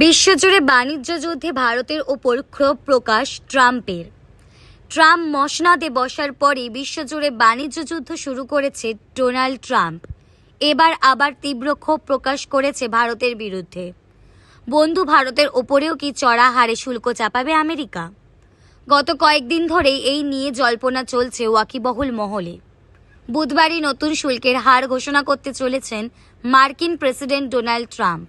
বিশ্বজুড়ে বাণিজ্য যুদ্ধে ভারতের ওপর ক্ষোভ প্রকাশ ট্রাম্পের। ট্রাম্প মসনাদে বসার পরে বিশ্বজুড়ে বাণিজ্য যুদ্ধ শুরু করেছে ডোনাল্ড ট্রাম্প। এবার আবার তীব্র ক্ষোভ প্রকাশ করেছে ভারতের বিরুদ্ধে। বন্ধু, ভারতের ওপরেও কি চড়া হারে শুল্ক চাপাবে আমেরিকা? গত কয়েকদিন ধরেই এই নিয়ে জল্পনা চলছে ওয়াকিবহুল মহলে। বুধবারই নতুন শুল্কের হার ঘোষণা করতে চলেছেন মার্কিন প্রেসিডেন্ট ডোনাল্ড ট্রাম্প।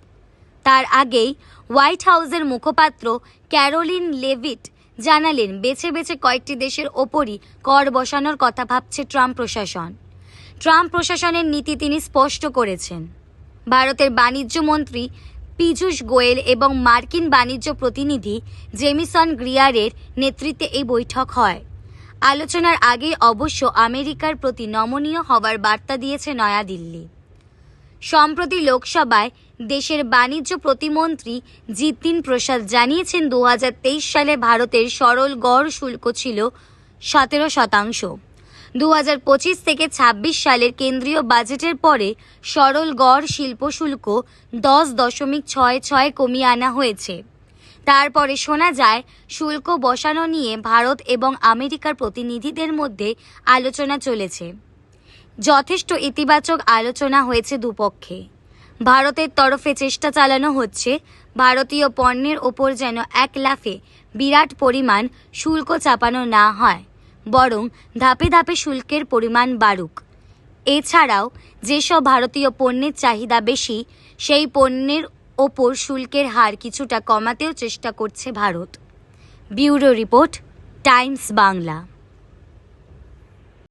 তার আগেই হোয়াইট হাউসের মুখপাত্র ক্যারোলিন লেভিট জানালেন, বেছে বেছে কয়েকটি দেশের ওপরই কর বসানোর কথা ভাবছে ট্রাম্প প্রশাসন। ট্রাম্প প্রশাসনের নীতি তিনি স্পষ্ট করেছেন। ভারতের বাণিজ্য মন্ত্রী পীযূষ গোয়েল এবং মার্কিন বাণিজ্য প্রতিনিধি জেমিসন গ্রিয়ারের নেতৃত্বে এই বৈঠক হয়। আলোচনার আগে অবশ্য আমেরিকার প্রতি নমনীয় হওয়ার বার্তা দিয়েছে নয়াদিল্লি। সম্প্রতি লোকসভায় দেশের বাণিজ্য প্রতিমন্ত্রী জিতিন প্রসাদ জানিয়েছেন দু হাজার তেইশ সালে ভারতের সরল গড় শুল্ক ছিল সতেরো শতাংশ। দু হাজার পঁচিশ থেকে ২৬ সালের কেন্দ্রীয় বাজেটের পরে সরল গড় শিল্প শুল্ক দশ দশমিক ছয় ছয় কমিয়ে আনা হয়েছে। তারপরে শোনা যায়, শুল্ক বসানো নিয়ে ভারত এবং আমেরিকার প্রতিনিধিদের মধ্যে আলোচনা চলেছে। যথেষ্ট ইতিবাচক আলোচনা হয়েছে দুপক্ষে। ভারতের তরফে চেষ্টা চালানো হচ্ছে, ভারতীয় পণ্যের ওপর যেন এক লাফে বিরাট পরিমাণ শুল্ক চাপানো না হয়, বরং ধাপে ধাপে শুল্কের পরিমাণ বাড়ুক। এছাড়াও, যেসব ভারতীয় পণ্যের চাহিদা বেশি, সেই পণ্যের ওপর শুল্কের হার কিছুটা কমাতেও চেষ্টা করছে Bharat. Bureau report, Times Bangla.